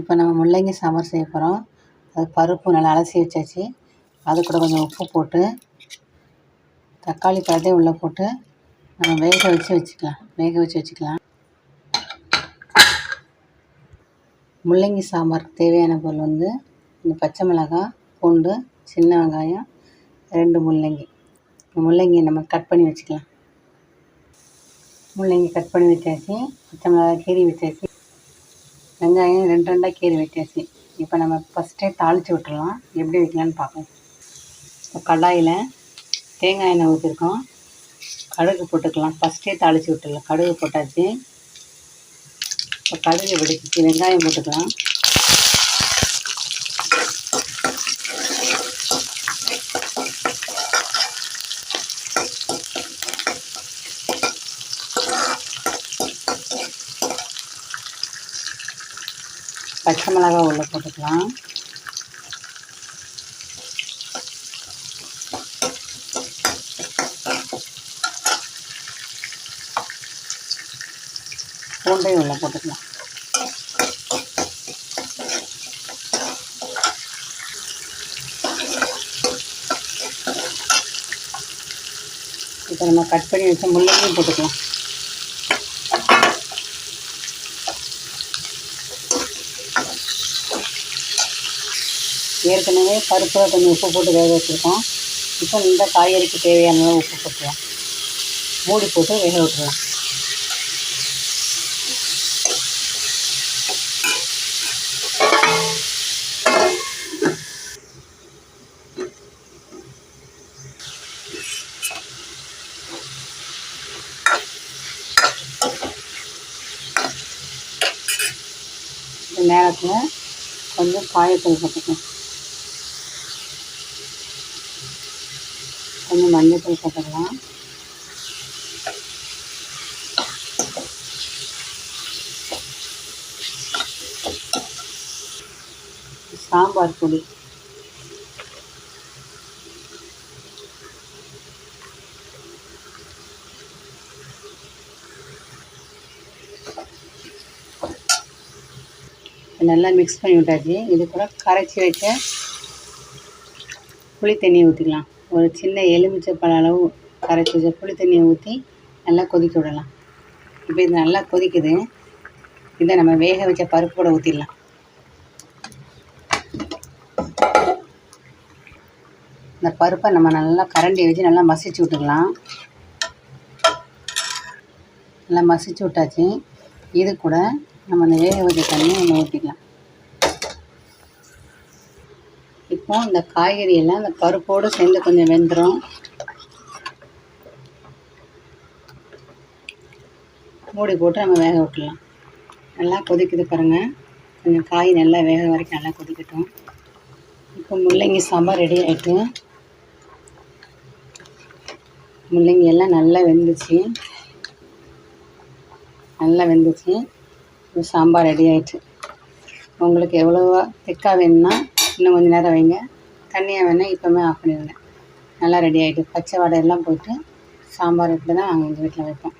இப்போ நம்ம முள்ளங்கி சாம்பார் செய்ய போகிறோம். அது பருப்பு நல்லா அலசி வச்சாச்சு. அது கூட கொஞ்சம் உப்பு போட்டு தக்காளி பழத்தை உள்ளே போட்டு நம்ம வேக வச்சு வச்சுக்கலாம். வேக வச்சு வச்சுக்கலாம். முள்ளங்கி சாம்பாருக்கு தேவையான பொருள் வந்து இந்த பச்சை மிளகாய் பூண்டு சின்ன வெங்காயம் ரெண்டு முள்ளங்கி. முள்ளங்கி நம்ம கட் பண்ணி வச்சுக்கலாம். முள்ளங்கி கட் பண்ணி வச்சாச்சு. பச்சை மிளகாய் கீறி வச்சாச்சு. வெங்காயம் ரெண்டு ரெண்டாக கீரை வெட்டியாச்சு. இப்போ நம்ம ஃபஸ்ட்டே தாளித்து விட்டுடலாம் எப்படி வைக்கலான்னு பார்ப்போம். இப்போ கடாயில் தேங்காய் எண்ணெய் ஊற்றிருக்கோம் கடுகு போட்டுக்கலாம். ஃபஸ்ட்டே தாளித்து விட்டுடலாம் கடுகு போட்டாச்சு. இப்போ கடுகு வெடிச்சிச்சு வெங்காயம் போட்டுக்கலாம். பச்சை மிளகாய் உள்ளே போட்டுக்கலாம். பூண்டையும் உள்ளே போட்டுக்கலாம். இப்போ நம்ம கட் பண்ணி வச்ச முள்ளங்கியும் போட்டுக்கலாம். ஏற்கனவே பருப்பில் கொஞ்சம் உப்பு போட்டு வேக வச்சுருக்கோம். இப்போ இந்த காய்கறிக்கு தேவையான அளவு உப்பு போட்டுருவோம். மூடி போட்டு வேக விட்டுருவோம் இந்த நேரத்தில் கொஞ்சம் காயத்தூள் போட்டுக்கலாம் கொஞ்சம் மஞ்சள் போட்டுடலாம் சாம்பார் பொடி. நல்லா மிக்ஸ் பண்ணி விட்டாச்சு. இது கூட கரைச்சி வச்ச புளி தண்ணியை ஊற்றிக்கலாம் ஒரு சின்ன எலுமிச்சைப்பழ அளவு கரைச்சி வச்ச புளி தண்ணியை ஊற்றி நல்லா கொதிக்க விடலாம். இப்போ இது நல்லா கொதிக்குது. இதை நம்ம வேக வச்ச பருப்பு கூட ஊற்றிடலாம் இந்த பருப்பை நம்ம நல்லா கரண்டி வச்சு நல்லா மசிச்சு விட்டுக்கலாம். நல்லா மசிச்சு விட்டாச்சு. இது கூட நம்ம அந்த வேக வச்ச தண்ணியை நம்ம ஊற்றிக்கலாம் இப்போ இந்த காய்கறி எல்லாம் இந்த பருப்போடு சேர்ந்து கொஞ்சம் வெந்துடும் மூடி போட்டு நம்ம வேக விட்டுலாம் நல்லா கொதிக்குது பாருங்கள் கொஞ்சம் காய் நல்லா வேக வரைக்கும் நல்லா கொதிக்கட்டும். இப்போ முள்ளங்கி சாம்பார் ரெடி ஆகிட்டு முள்ளங்கி எல்லாம் நல்லா வெந்துச்சு. நல்லா வெந்துச்சு. இப்போ சாம்பார் ரெடி ஆகிட்டு உங்களுக்கு எவ்வளோவா திக்காக வேணும்னா இன்னும் கொஞ்சம் நேரம் வைங்க. தண்ணியை வேணால் இப்போவுமே ஆஃப் பண்ணிடுங்க. நல்லா ரெடி ஆகிட்டு பச்சை வடை எல்லாம் போட்டு சாம்பார் இப்படி தான் நாங்கள் எங்கள் வீட்டில் வைப்போம்.